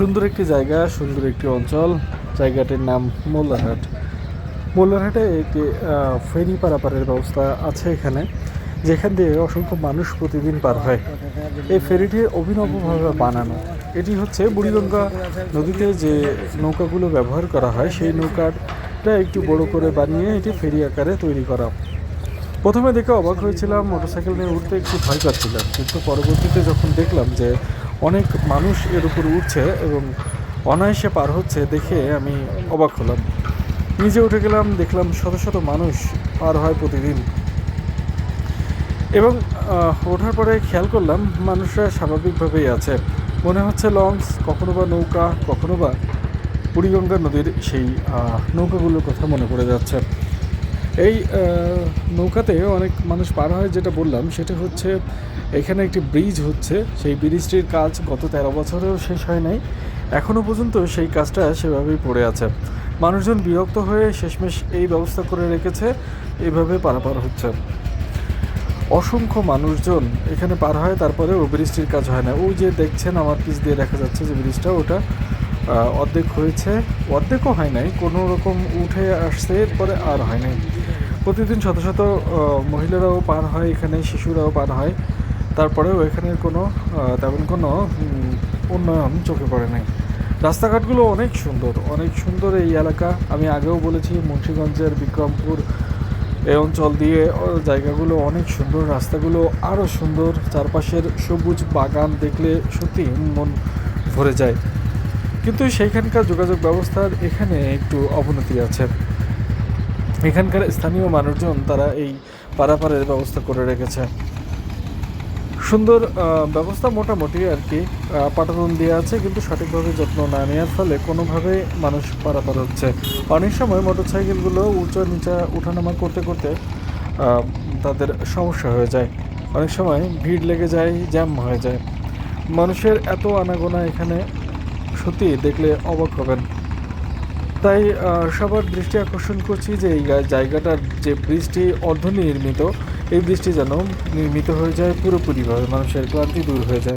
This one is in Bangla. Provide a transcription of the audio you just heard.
সুন্দর একটি জায়গা, সুন্দর একটি অঞ্চল। জায়গাটির নাম মোল্লারহাট। মোল্লারহাটে একটি ফেরি পারাপারের ব্যবস্থা আছে এখানে, যেখান দিয়ে অসংখ্য মানুষ প্রতিদিন পার হয়। এই ফেরিটি অভিনবভাবে বানানো। এটি হচ্ছে বুড়িগঙ্গা নদীতে যে নৌকাগুলো ব্যবহার করা হয়, সেই নৌকাটা একটু বড় করে বানিয়ে এটি ফেরি আকারে তৈরি করা। প্রথমে দেখে অবাক হয়েছিলাম, মোটরসাইকেল নিয়ে উঠতে একটু ভয় পাচ্ছিলাম। কিন্তু পরবর্তীতে যখন দেখলাম যে অনেক মানুষ এর উপর উঠছে এবং অনায়াসে পার হচ্ছে দেখে আমি অবাক হলাম। নিজে উঠে গেলাম, দেখলাম শত শত মানুষ পার হয় প্রতিদিন। এবং ওঠার পরে খেয়াল করলাম মানুষরা স্বাভাবিকভাবেই আছে। মনে হচ্ছে লঞ্চ, কখনো বা নৌকা, কখনো বা বুড়িগঙ্গা নদীর সেই নৌকাগুলোর কথা মনে পড়ে যাচ্ছে। এই নৌকাতে অনেক মানুষ পার হয়, যেটা বললাম, সেটা হচ্ছে এখানে একটি ব্রিজ হচ্ছে। সেই ব্রিজটির কাজ গত তেরো বছরেও শেষ হয় নাই। এখনও পর্যন্ত সেই কাজটা সেভাবেই পড়ে আছে। মানুষজন বিরক্ত হয়ে শেষমেশ এই ব্যবস্থা করে রেখেছে। এইভাবে পারাপার হচ্ছে। অসংখ্য মানুষজন এখানে পার হয় তারপরে ও ব্রিজটির কাজ হয় না। ওই যে দেখছেন, আমার পিছ দিয়ে দেখা যাচ্ছে যে ব্রিজটা ওটা অর্ধেক হয়েছে। অর্ধেকও হয় নাই, কোনো রকম উঠে আসছে এরপরে আর হয় নাই। প্রতিদিন শত শত মহিলারাও পার হয়, এখানে শিশুরাও পার হয়। তারপরেও এখানের কোনো তেমন কোনো উন্নয়ন চোখে পড়ে নাই। রাস্তাঘাটগুলো অনেক সুন্দর অনেক সুন্দর এই এলাকা। আমি আগেও বলেছি, মুন্সিগঞ্জের বিক্রমপুর এই অঞ্চল দিয়ে জায়গাগুলো অনেক সুন্দর, রাস্তাগুলো আরও সুন্দর। চারপাশের সবুজ বাগান দেখলে সত্যি মন ভরে যায়। কিন্তু সেইখানকার যোগাযোগ ব্যবস্থার এখানে একটু অবনতি আছে। এখানকার স্থানীয় মানুষজন তারা এই পারাপারের ব্যবস্থা করে রেখেছে। সুন্দর ব্যবস্থা মোটামুটি আর কি পাটাতন দেওয়া আছে, কিন্তু সঠিকভাবে যত্ন না নেওয়ার ফলে কোনোভাবে মানুষ পারাপার হচ্ছে। অনেক সময় মোটরসাইকেলগুলো উঁচা নিচা উঠানামা করতে করতে তাদের সমস্যা হয়ে যায়। অনেক সময় ভিড় লেগে যায়, জ্যাম হয়ে যায়। মানুষের এত আনাগোনা এখানে সত্যি দেখলে অবাক হবেন। তাই সবার দৃষ্টি আকর্ষণ করছি যে এই জায়গাটার যে ব্রিজটি অর্ধনির্মিত, এই ব্রিজটি যেন নির্মিত হয়ে যায় পুরোপুরিভাবে, মানুষের ক্লান্তি দূর হয়ে যায়।